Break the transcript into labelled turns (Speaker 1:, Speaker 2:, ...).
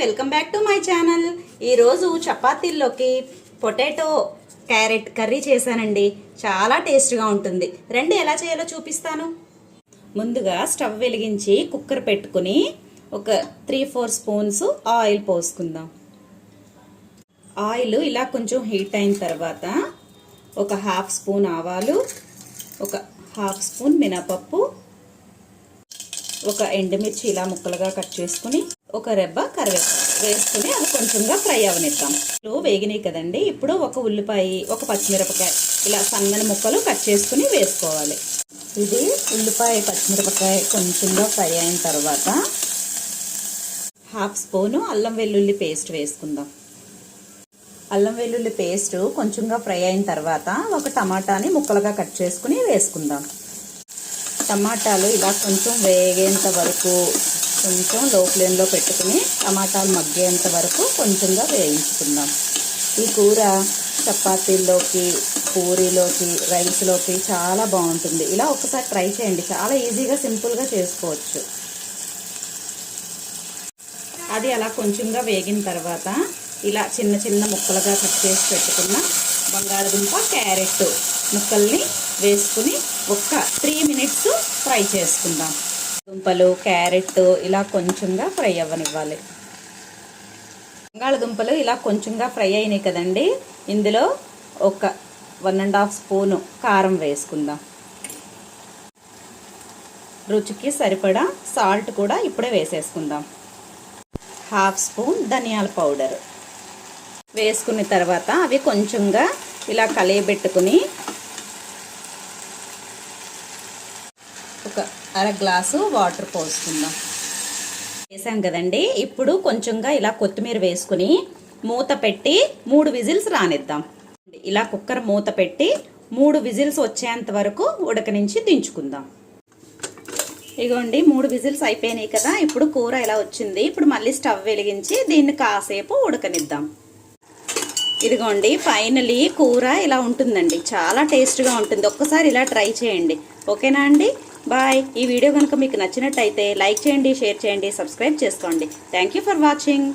Speaker 1: Welcome back to my channel. ఈరోజు చపాతీల్లోకి potato carrot curry చేశానండి. చాలా టేస్ట్గా ఉంటుంది. రండి ఎలా చేయాలో చూపిస్తాను. ముందుగా స్టవ్ వెలిగించి కుక్కర్ పెట్టుకుని ఒక త్రీ ఫోర్ స్పూన్స్ ఆయిల్ పోసుకుందాం. ఆయిల్ ఇలా కొంచెం హీట్ అయిన తర్వాత ఒక హాఫ్ స్పూన్ ఆవాలు ఒక హాఫ్ స్పూన్ మినపప్పు ఒక ఎండుమిర్చి ఇలా ముక్కలుగా కట్ చేసుకుని ఒక రెబ్బ కరివేపాకు వేసుకుని అది కొంచెంగా ఫ్రై అవనిద్దాం. ఇప్పుడు వేగినాయి కదండి ఇప్పుడు ఒక ఉల్లిపాయ ఒక పచ్చిమిరపకాయ ఇలా సన్నని ముక్కలు కట్ చేసుకుని వేసుకోవాలి. ఇది ఉల్లిపాయ పచ్చిమిరపకాయ కొంచెంగా ఫ్రై అయిన తర్వాత హాఫ్ స్పూను అల్లం వెల్లుల్లి పేస్ట్ వేసుకుందాం. అల్లం వెల్లుల్లి పేస్ట్ కొంచెంగా ఫ్రై అయిన తర్వాత ఒక టమాటాని ముక్కలుగా కట్ చేసుకుని వేసుకుందాం. టమాటాలు ఇలా కొంచెం వేగేంత వరకు కొంచెం లో ఫ్లేమ్లో పెట్టుకుని టమాటాలు మగ్గేంత వరకు కొంచెంగా వేయించుకుందాం. ఈ కూర చపాతీల్లోకి పూరీలోకి రైస్లోకి చాలా బాగుంటుంది. ఇలా ఒకసారి ట్రై చేయండి. చాలా ఈజీగా సింపుల్గా చేసుకోవచ్చు. అది అలా కొంచెంగా వేగిన తర్వాత ఇలా చిన్న చిన్న ముక్కలుగా కట్ చేసి పెట్టుకున్న బంగాళదుంప క్యారెట్ ముక్కల్ని వేసుకుని ఒక్క త్రీ మినిట్స్ ఫ్రై చేసుకుందాం. దుంపలు క్యారెట్ ఇలా కొంచెంగా ఫ్రై అవ్వనివ్వాలి. బంగాళదుంపలు ఇలా కొంచెంగా ఫ్రై అయినాయి కదండి. ఇందులో ఒక వన్ అండ్ హాఫ్ స్పూను కారం వేసుకుందాం. రుచికి సరిపడా సాల్ట్ కూడా ఇప్పుడే వేసేసుకుందాం. హాఫ్ స్పూన్ ధనియాల పౌడర్. వేసుకున్న తర్వాత అవి కొంచెంగా ఇలా కలియబెట్టుకుని ఒక అర గ్లాసు వాటర్ పోసుకుందాం. వేసాం కదండి. ఇప్పుడు కొంచెంగా ఇలా కొత్తిమీర వేసుకుని మూత పెట్టి మూడు విజిల్స్ రానిద్దాం. ఇలా కుక్కర్ మూత పెట్టి మూడు విజిల్స్ వచ్చేంత వరకు ఉడకనించి దించుకుందాం. ఇగోండి మూడు విజిల్స్ అయిపోయినాయి కదా. ఇప్పుడు కూర ఇలా వచ్చింది? ఇప్పుడు మళ్ళీ స్టవ్ వెలిగించి దీన్ని కాసేపు ఉడకనిద్దాం. ఇదిగోండి ఫైనలీ కూర ఇలా ఉంటుందండి. చాలా టేస్ట్గా ఉంటుంది. ఒక్కసారి ఇలా ట్రై చేయండి. ఓకేనా అండి? బాయ్. ఈ వీడియో కనుక మీకు నచ్చినట్టయితే లైక్ చేయండి షేర్ చేయండి సబ్స్క్రైబ్ చేసుకోండి. Thank you for watching